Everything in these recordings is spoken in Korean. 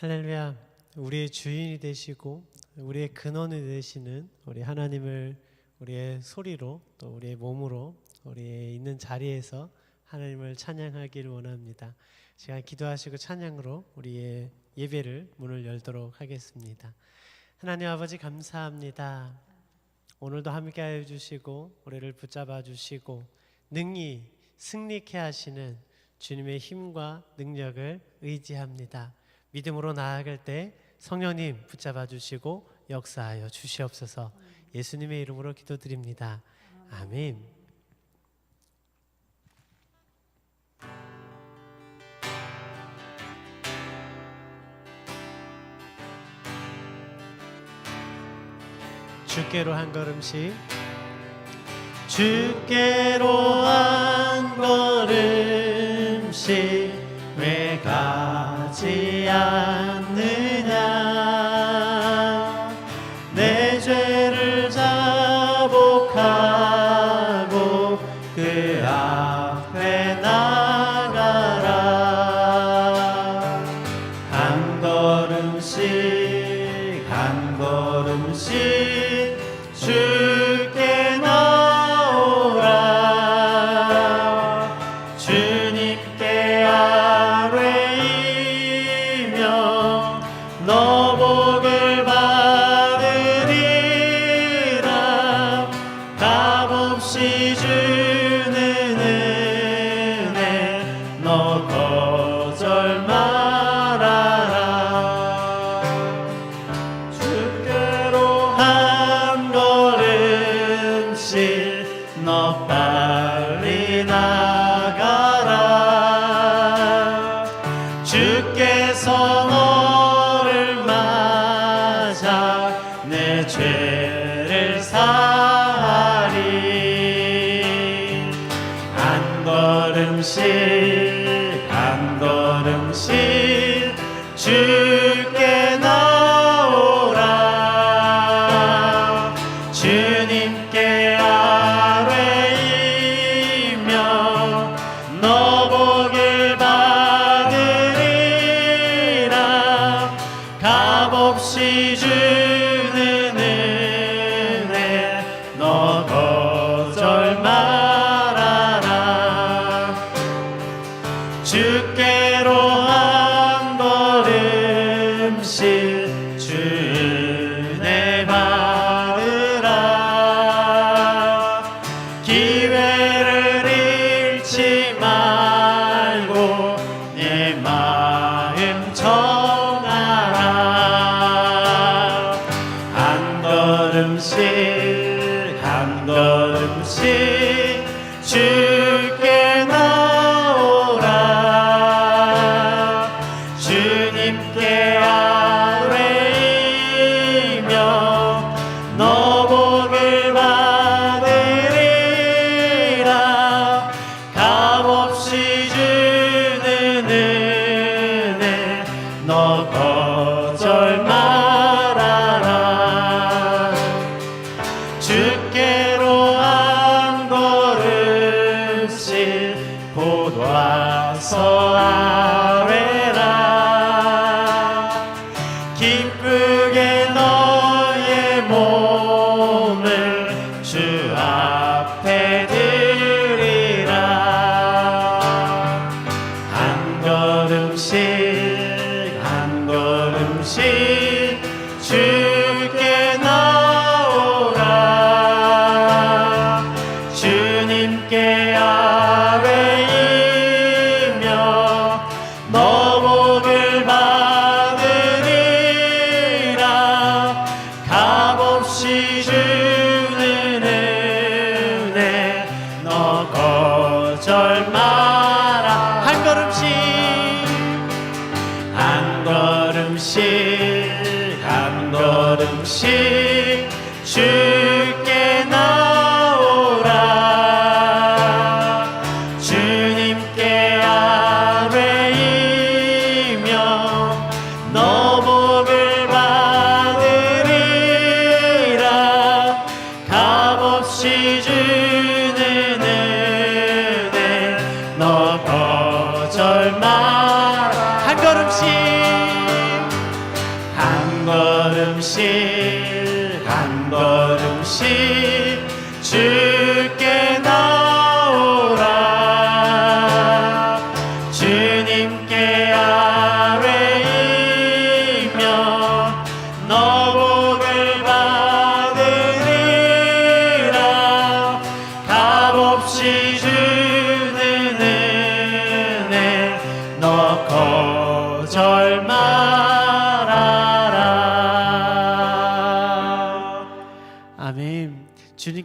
할렐루야. 우리의 주인이 되시고 우리의 근원이 되시는 우리 하나님을 우리의 소리로 또 우리의 몸으로 우리의 있는 자리에서 하나님을 찬양하기를 원합니다. 시간 기도하시고 찬양으로 우리의 예배를 문을 열도록 하겠습니다. 하나님 아버지 감사합니다. 오늘도 함께하여 주시고 우리를 붙잡아 주시고 능히 승리케 하시는 주님의 힘과 능력을 의지합니다. 믿음으로 나아갈 때 성령님 붙잡아 주시고 역사하여 주시옵소서. 예수님의 이름으로 기도드립니다. 아멘. 주께로 한 걸음씩 주께로 한 걸음씩 왜가 지 않느냐 맞아 내 죄를 사하리. 한 걸음씩 걸음씩 한 걸음씩 주 주께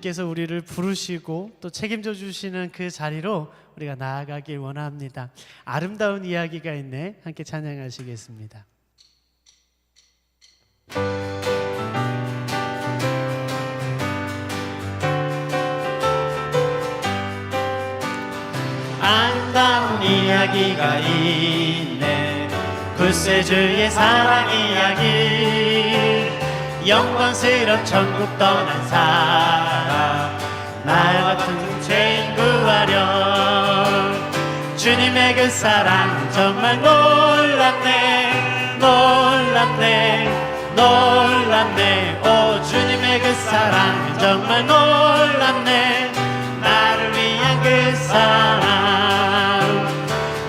주님께서 우리를 부르시고 또 책임져 주시는 그 자리로 우리가 나아가길 원합니다. 아름다운 이야기가 있네. 함께 찬양하시겠습니다. 아름다운 이야기가 있네. 글쎄 주의 사랑 이야기. 영광스런 천국 떠난 사람 나 같은 죄인 구하려 주님의 그 사랑 정말 놀랍네 놀랍네 놀랍네. 오 주님의 그 사랑 정말 놀랍네. 나를 위한 그 사랑.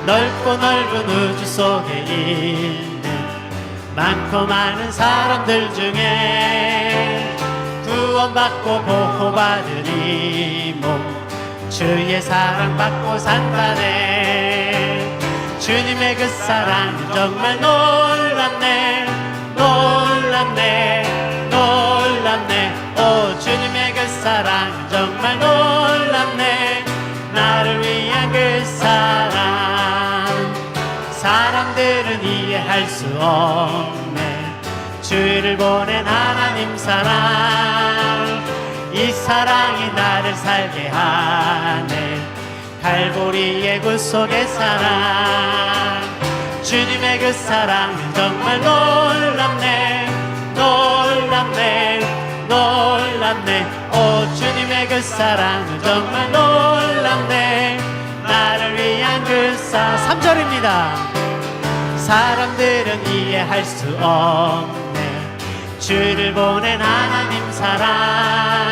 넓고 넓은 우주 속에 있는 많고 많은 사람들 중에 구원받고 보호받으니 뭐 주의 사랑받고 산다네. 주님의 그 사랑 정말 놀랍네. 놀랍네. 놀랍네. 오 주님의 그 사랑 정말 놀랍네. 나를 위한 그 사랑. 사람들은 이해할 수 없네. 주를 보낸 하나님 사랑 이 사랑이 나를 살게 하네. 갈보리의 구속의 사랑. 주님의 그 사랑은 정말 놀랍네. 놀랍네. 놀랍네. 오 주님의 그 사랑은 정말 놀랍네. 나를 위한 그 사, 3절입니다. 사람들은 이해할 수 없네. 주를 보낸 하나님 사랑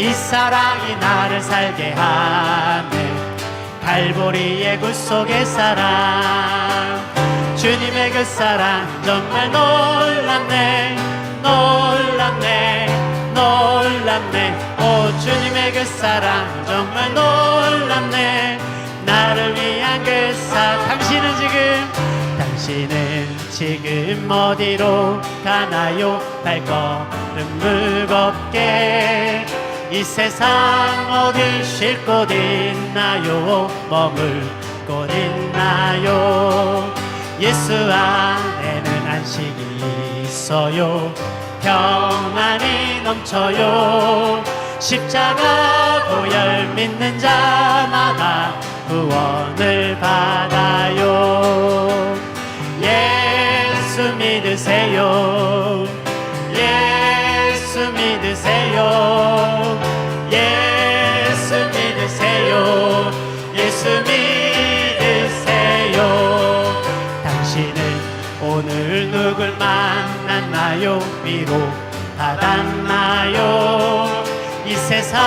이 사랑이 나를 살게 하네. 갈보리의 구속의 사랑 주님의 그 사랑 정말 놀랍네. 놀랍네. 놀랍네. 오 주님의 그 사랑 정말 놀랍네. 나를 위한 그 사랑 당신은 지금 당신은 지금 어디로 가나요? 발걸음 무겁게 이 세상 어디 쉴 곳 있나요? 머물 곳 있나요? 예수 안에는 안식이 있어요. 평안이 넘쳐요. 십자가 보혈 믿는 자마다 구원을 받아요 만났나요? 위로 받았나요? 이 세상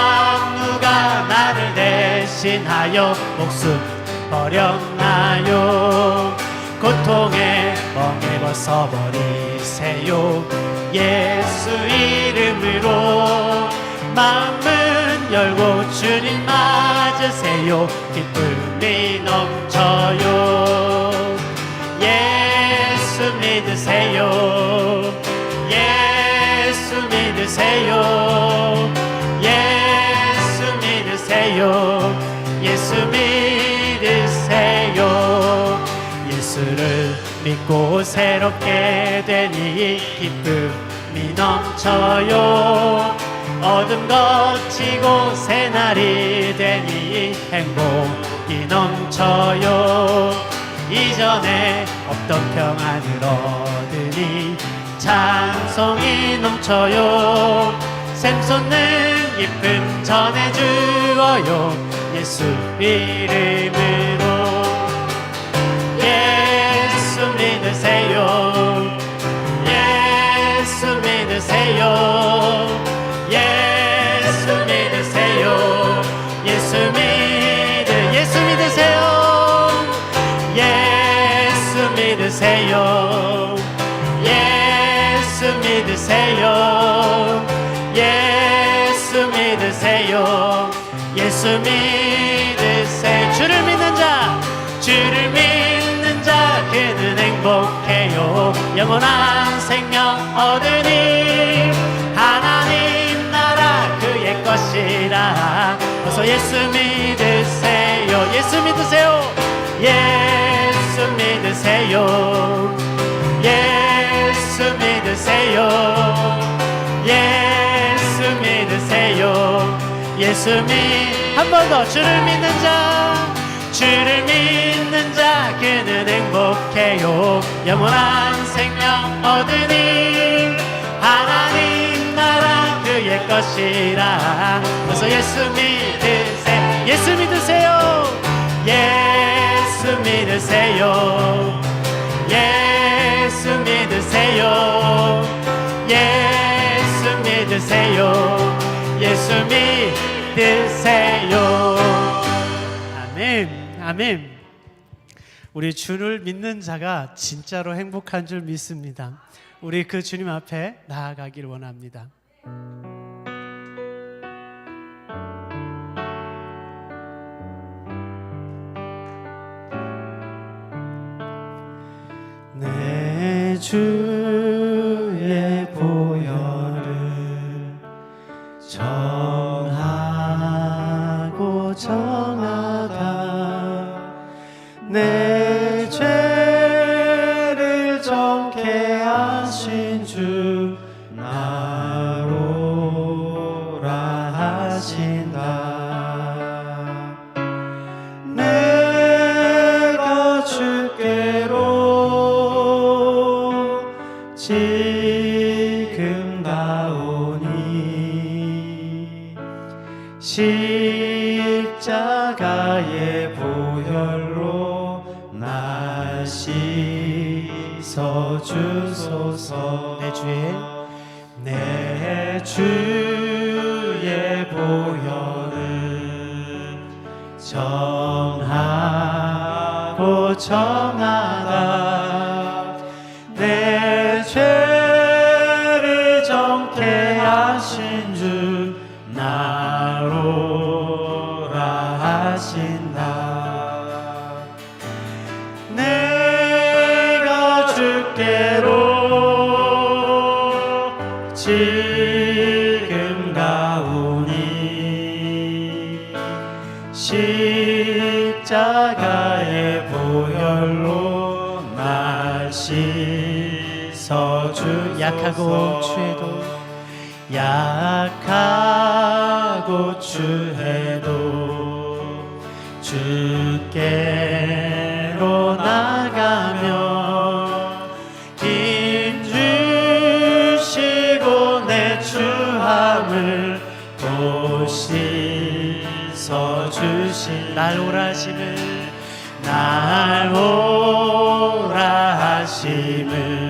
누가 나를 대신하여 목숨 버렸나요? 고통에 멍에 벗어버리세요. 예수 이름으로 마음은 열고 주님 맞으세요. 기쁨이 넘쳐요 믿으세요. 예수 믿으세요. 예수 믿으세요. 예수를 믿고 새롭게 되니 기쁨이 넘쳐요. 어둠 거치고 새날이 되니 행복이 넘쳐요. 이전에 없던 평안을 얻으니 찬송이 넘쳐요. 샘솟는 기쁨 전해주어요. 예수 이름으 예수 믿으세요 주를 믿는 자 주를 믿는 자 그는 행복해요. 영원한 생명 얻으니 하나님 나라 그의 것이라. 어서 예수 믿으세요. 예수 믿으세요. 예수 믿으세요. 예수 믿으세요. 예수 믿으세요. 예수 믿 한 번 더 주를 믿는 자 주를 믿는 자 그는 행복해요. 영원한 생명 얻으니 하나님 나라 그의 것이라. 어서 예수 믿으세요 예수 믿으세요. 예수 믿으세요. 예수 믿으세요. 예수 믿으세요. 예수 믿으세요 아멘 아멘. 우리 주를 믿는 자가 진짜로 행복한 줄 믿습니다. 우리 그 주님 앞에 나아가길 원합니다. 내 주 정하다. 내 십자가의 보혈로 날 씻어 주소서. 내 주의 내 주의 보혈을 정하고 정하 내가 주께로 지금 가오니 십자가의 보혈로 날 씻어 주 약하고 취해도 약하고 취해도 주께로 나가며 힘 주시고 내또 씻어 주신 날 오라심을 날 오라심을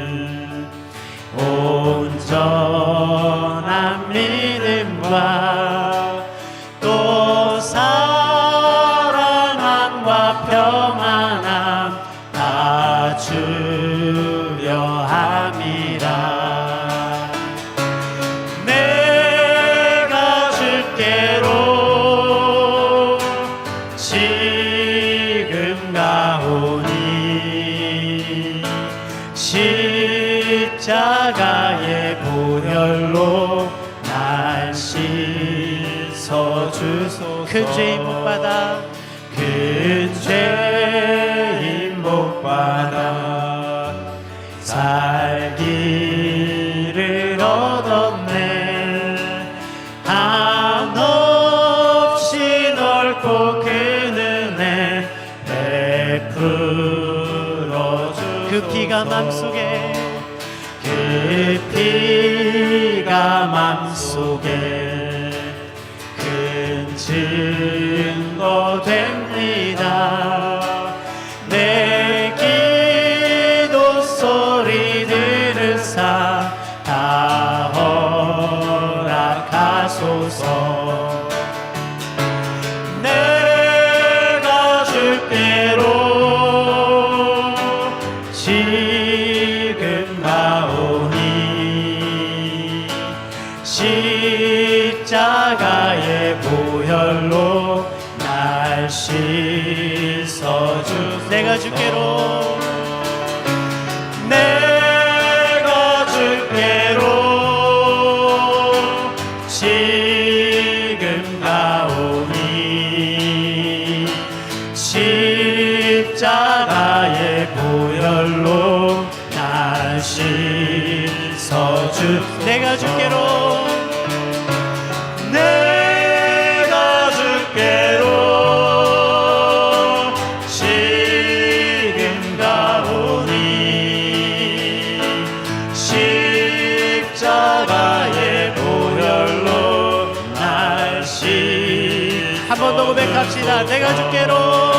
다 못 받아 살기를 얻었네. 한없이 넓고 큰 은혜 베풀어 주그 피가 맘속에 그 피가 맘속에 합시다. 내가 주께로